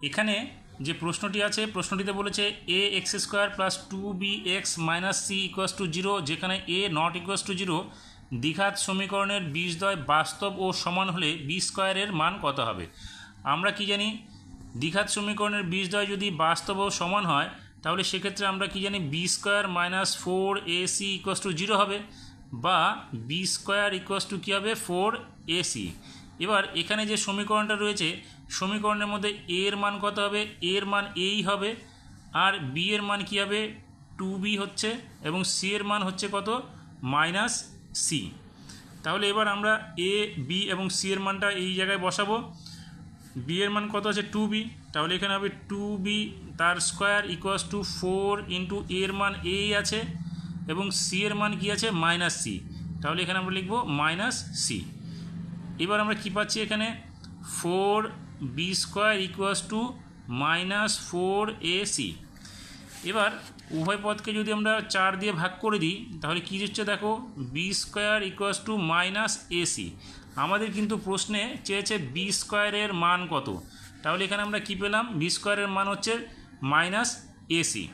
এখানে যে প্রশ্নটি আছে, প্রশ্নটিতে বলেছে A X square plus two B X minus C equals to zero যেখানে A not equals to zero দ্বিঘাত সমীকরণের বীজদ্বয় বাস্তব ও সমান হলে বি স্কোয়ারের মান কত হবে? আমরা কি জানি, দ্বিঘাত সমীকরণের বীজদ্বয় যদি বাস্তব ও সমান হয়, তাহলে সেক্ষেত্রে আমরা কি জানি B square minus four A C equals to zero হবে, বা বি স্কোয়ার ইকুয়াস টু কী হবে? ফোর এ সি এবার এখানে যে সমীকরণটা রয়েছে, সমীকরণের মধ্যে এ এর মান কত হবে? এ এর মান এই হবে। আর বি এর মান কী হবে? টু বি হচ্ছে এবং সি এর মান হচ্ছে কত? মাইনাস সি তাহলে এবার আমরা এ বি এবং সি এর মানটা এই জায়গায় বসাবো। বি এর মান কত আছে? টু বি তাহলে এখানে হবে টু বি তার square equals to four into এর মান এই আছে এবং সি এর মান কি আছে? মাইনাস সি তাহলে এখানে আমরা লিখব মাইনাস সি এবার আমরা কি পাচ্ছি এখানে? Four B square equals to minus four A C এবার উভয় পদকে যদি আমরা চার দিয়ে ভাগ করে দিই, তাহলে কী হচ্ছে দেখো? B square equals to minus AC আমাদের কিন্তু প্রশ্নে চেয়েছে বি স্কোয়ারের মান কত? তাহলে এখানে আমরা কি পেলাম? বি স্কোয়ারের মান হচ্ছে মাইনাস এসি